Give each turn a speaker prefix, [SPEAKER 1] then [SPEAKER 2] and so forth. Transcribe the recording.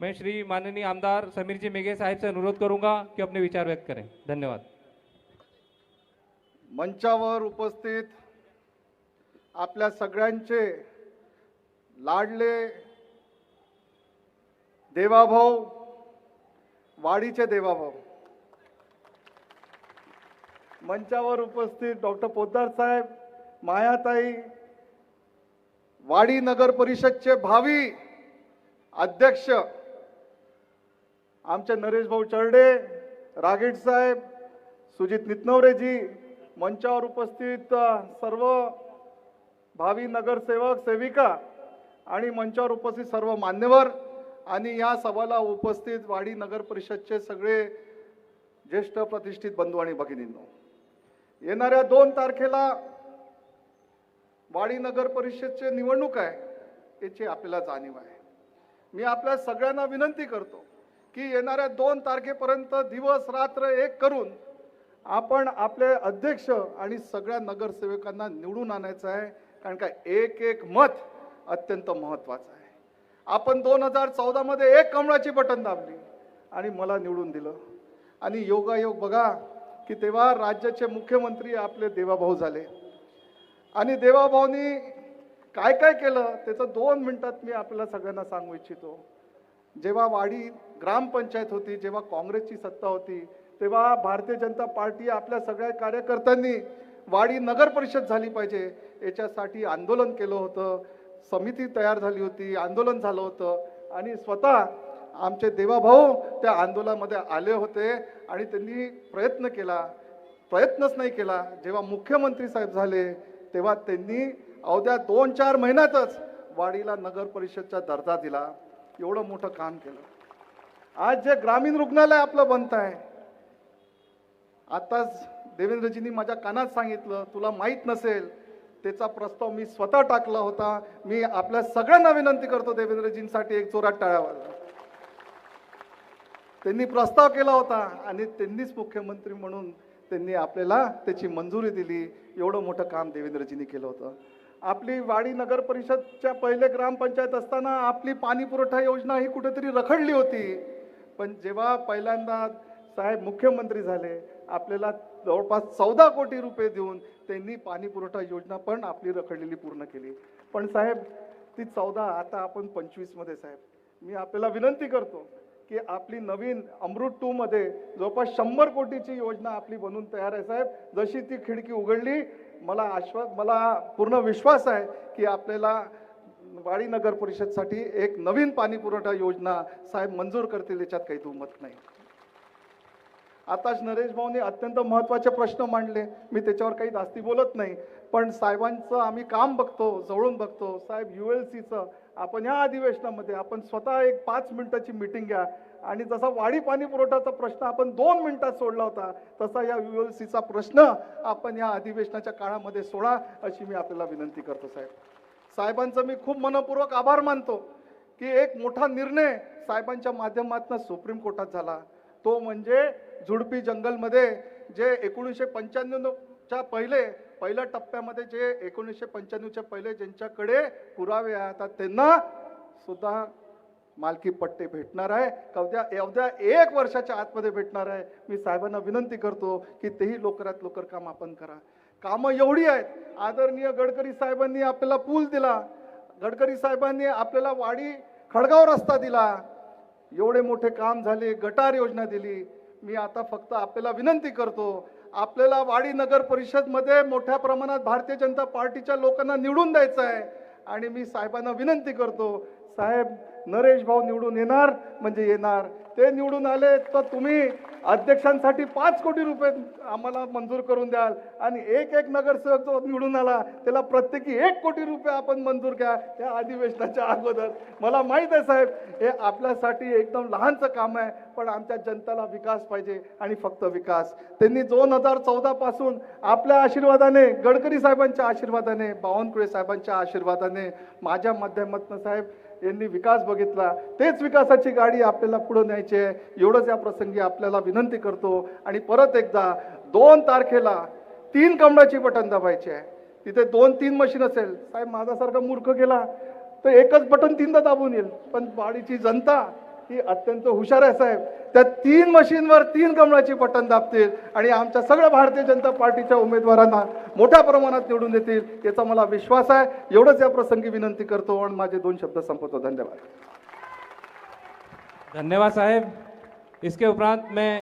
[SPEAKER 1] मैं श्री माननीय आमदार समीर जी मेघे साहब से अनुरोध करूंगा कि अपने विचार व्यक्त करें. धन्यवाद.
[SPEAKER 2] मंचावर उपस्थित आपल्या सगळ्यांचे लाडले देवाभाऊ वाडीचे देवाभाऊ. मंचावर उपस्थित डॉक्टर पोद्दार साहेब मायाताई वाडी नगर परिषदचे भावी अध्यक्ष आमचे नरेश भाऊ चरडे रागेट साहेब सुजित नितनवरेजी मंचावर उपस्थित सर्व भावी नगरसेवक सेविका आणि मंचावर उपस्थित सर्व मान्यवर आणि या सभाला उपस्थित वाडी नगर परिषदचे सगळे ज्येष्ठ प्रतिष्ठित बंधू आणि भगिनींनो. येणाऱ्या दोन तारखेला वाडी नगर परिषदचे निवडणूक आहे याची आपल्याला जाणीव आहे. मी आपल्या सगळ्यांना विनंती करतो की येणाऱ्या दोन तारखेपर्यंत दिवस रात्र एक करून आपण आपले अध्यक्ष आणि सगळ्या नगरसेवकांना निवडून आणायचं आहे. कारण का एक एक मत अत्यंत महत्त्वाचं आहे. आपण दोन हजार चौदामध्ये एक कमळाची बटन दाबली आणि मला निवडून दिलं. आणि योगायोग बघा की तेव्हा राज्याचे मुख्यमंत्री आपले देवाभाऊ झाले. आणि देवाभाऊनी काय काय केलं त्याचं दोन मिनटात मी आपल्याला सगळ्यांना सांगू इच्छितो. जेव्हा वाडी ग्रामपंचायत होती जेव्हा काँग्रेसची सत्ता होती तेव्हा भारतीय जनता पार्टी आपल्या सगळ्या कार्यकर्त्यांनी वाडी नगर परिषद झाली पाहिजे याच्यासाठी आंदोलन केलं होतं समिती तयार झाली होती आंदोलन झालं होतं आणि स्वतः आमचे देवाभाऊ त्या आंदोलनामध्ये आले होते आणि त्यांनी प्रयत्न केला. प्रयत्नच नाही केला. जेव्हा मुख्यमंत्री साहेब झाले तेव्हा त्यांनी अवघ्या दोन चार महिन्यातच वाडीला नगर परिषदचा दर्जा दिला एवढं मोठं काम केलं. आज जे ग्रामीण रुग्णालय आपलं बनत आहे आताच देवेंद्रजींनी माझ्या कानात सांगितलं तुला माहीत नसेल त्याचा प्रस्ताव मी स्वतः टाकला होता. मी आपल्या सगळ्यांना विनंती करतो देवेंद्रजींसाठी एक जोरात टाळावा त्यांनी प्रस्ताव केला होता आणि त्यांनीच मुख्यमंत्री म्हणून त्यांनी आपल्याला त्याची मंजुरी दिली. एवढं मोठं काम देवेंद्रजींनी केलं होतं. आपली वाडी नगर परिषदच्या पहिले ग्रामपंचायत असताना आपली पाणी पुरवठा योजना ही कुठेतरी रखडली होती. पण जेव्हा पहिल्यांदा साहेब मुख्यमंत्री झाले आपल्याला जवळपास चौदा कोटी रुपये देऊन त्यांनी पाणी पुरवठा योजना पण आपली रखडलेली पूर्ण केली. पण साहेब ती चौदा आता आपण पंचवीसमध्ये साहेब. मी आपल्याला विनंती करतो की आपली नवीन अमृत टूमध्ये जवळपास शंभर कोटीची योजना आपली बनून तयार आहे साहेब. जशी ती खिडकी उघडली मला आश्वास मला पूर्ण विश्वास आहे की आपल्याला वाडी नगर परिषदसाठी एक नवीन पाणी पुरवठा योजना साहेब मंजूर करतील याच्यात काही दुमत नाही. आताच नरेश भाऊने अत्यंत महत्त्वाचे प्रश्न मांडले. मी त्याच्यावर काही जास्ती बोलत नाही पण साहेबांचं आम्ही काम बघतो जवळून बघतो. साहेब यू एल सीचं आपण या अधिवेशनामध्ये आपण स्वतः एक पाच मिनिटाची मिटिंग घ्या. आणि जसा वाढी पाणी पुरवठ्याचा प्रश्न आपण दोन मिनिटात सोडला होता तसा या यू एल सीचा प्रश्न आपण या अधिवेशनाच्या काळामध्ये सोडा अशी मी आपल्याला विनंती करतो साहेब. साहेबांचं मी खूप मनपूर्वक आभार मानतो की एक मोठा निर्णय साहेबांच्या माध्यमातून सुप्रीम कोर्टात झाला. तो म्हणजे झुडपी जंगलमध्ये जे एकोणीसशे पंच्याण्णवच्या पहिले पहिल्या टप्प्यामध्ये जे एकोणीसशे पंच्याण्णवच्या पहिले ज्यांच्याकडे पुरावे आहेत त्यांना सुद्धा मालकी पट्टे भेटणार आहे. कवद्या अवद्या एक वर्षाच्या आतमध्ये भेटणार आहे. मी साहेबांना विनंती करतो की तेही लवकरात लवकर काम आपण करा. कामं एवढी आहेत. आदरणीय गडकरी साहेबांनी आपल्याला पूल दिला. गडकरी साहेबांनी आपल्याला वाडी खडगाव रस्ता दिला. एवढे मोठे काम झाले गटार योजना दिली. मी आता फक्त आपल्याला विनंती करतो आपल्याला वाडी नगर परिषदमध्ये मोठ्या प्रमाणात भारतीय जनता पार्टीच्या लोकांना निवडून द्यायचं आहे. आणि मी साहेबांना विनंती करतो साहेब नरेश भाऊ निवडून येणार म्हणजे येणार. ते निवडून आले तर तुम्ही अध्यक्षांसाठी पाच कोटी रुपये आम्हाला मंजूर करून द्याल. आणि एक एक नगरसेवक जो निवडून आला त्याला प्रत्येकी एक कोटी रुपये आपण मंजूर घ्या या अधिवेशनाच्या अगोदर. मला माहीत आहे साहेब हे आपल्यासाठी एकदम लहानचं काम आहे पण आमच्या जनतेला विकास पाहिजे आणि फक्त विकास. त्यांनी दोन हजार चौदापासून आपल्या आशीर्वादाने गडकरी साहेबांच्या आशीर्वादाने बावनकुळे साहेबांच्या आशीर्वादाने माझ्या माध्यमातून साहेब यांनी विकास बघितला. तेच विकासाची गाडी आपल्याला पुढे न्यायची आहे. एवढंच या प्रसंगी आपल्याला विनंती करतो. आणि परत एकदा दोन तारखेला तीन कमळाची बटन दाबायची आहे. तिथे दोन तीन मशीन असेल. साहेब माझ्यासारखा मूर्ख गेला तर एकच बटन तीनदा दाबून येईल. पण बाडीची जनता ती अत्यंत हुशार आहे साहेब. त्या तीन मशीनवर तीन कमळाची बटन दाबतील आणि आमच्या सगळ्या भारतीय जनता पार्टीच्या उमेदवारांना मोठ्या प्रमाणात निवडून देतील याचा मला विश्वास आहे. एवढंच या प्रसंगी विनंती करतो आणि माझे दोन शब्द संपवतो. धन्यवाद.
[SPEAKER 1] धन्यवाद साहेब. इसके उपरांत मैं